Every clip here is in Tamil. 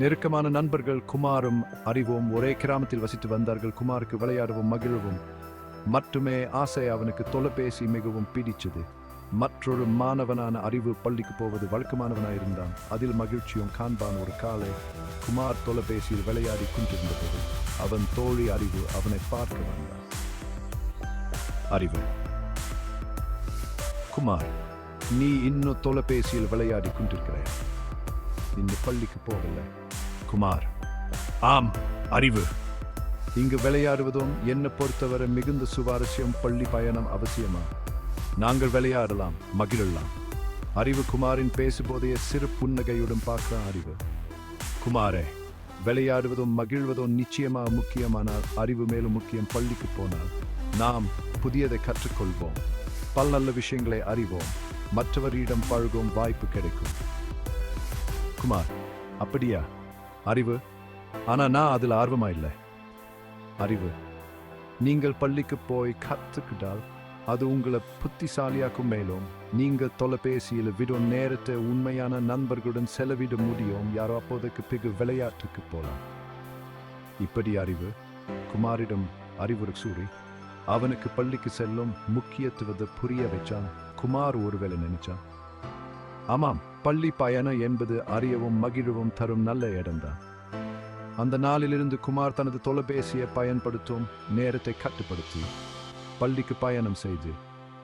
நெருக்கமான நண்பர்கள் குமாரும் அறிவும் ஒரே கிராமத்தில் வசித்து வந்தார்கள். குமாருக்கு விளையாடவும் மகிழவும் மட்டுமே ஆசை அவனுக்கு தொலைபேசி மிகவும் பிடிச்சது மற்றொரு மாணவனான அறிவு பள்ளிக்கு போவது வழக்கமானவனாயிருந்தான் அதில் மகிழ்ச்சியும் காண்பான். ஒரு காலை குமார் தொலைபேசியில் விளையாடி கொண்டிருந்தபோது அவன் தோழி அறிவு அவனை பார்க்க வந்தான். அறிவு. குமார் நீ இன்னும் தொலைபேசியில் விளையாடி கொண்டிருக்கிறாய். இந்த பள்ளிக்கு போகல. குமார் ஆம் அறிவு. இங்கு விளையாடுவதும் என்னை பொறுத்தவரை மிகுந்த சுவாரஸ்யம் பள்ளி பயணம் அவசியமா? நாங்கள் விளையாடலாம் மகிழலாம். அறிவு குமாரின் பேசும்போதைய சிறு புன்னகையுடன் பார்க்கிறான் அறிவு. குமாரே விளையாடுவதும் மகிழ்வதும் நிச்சயமா முக்கியமானால் அறிவு மேலும் முக்கியம் பள்ளிக்கு போனால். நாம் புதியதை கற்றுக்கொள்வோம். பல நல்ல விஷயங்களை அறிவோம். மற்றவரிடம் பழகும் வாய்ப்பு கிடைக்கும். குமார் அப்படியா? அறிவு? ஆனா நான் அதில் ஆர்வமா இல்லை. அறிவு நீங்கள் பள்ளிக்கு போய் கத்துக்கிட்டால் அது உங்களை புத்திசாலியாக்கும் மேலும். நீங்கள் தொலைபேசியில் விடும் நேரத்தை உண்மையான நண்பர்களுடன் செலவிட முடியும். யாரோ அப்போதைக்கு பிறகு விளையாட்டுக்கு போலாம். இப்படி அறிவு? குமாரிடம் அறிவுரை சூறி அவனுக்கு பள்ளிக்கு செல்லும் முக்கியத்துவத்தை புரிய வச்சான். குமார் ஒருவேளை நினைச்சான்? ஆமாம். பள்ளி பயணம் என்பது அறியவும் மகிழவும் தரும் நல்ல இடம்தான். அந்த நாளிலிருந்து குமார் தனது தொலைபேசியை பயன்படுத்தும் நேரத்தை கட்டுப்படுத்தி பள்ளிக்கு பயணம் செய்து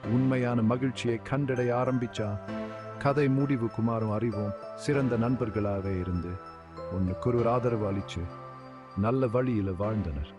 உண்மையான மகிழ்ச்சியை கண்டடைய ஆரம்பிச்சா கதை முடிவு குமாரும் அறிவும் சிறந்த நண்பர்களாக இருந்து ஒன்றுக்கு ஒரு ஆதரவு அளிச்சு நல்ல வழியில வாழ்ந்தனர்.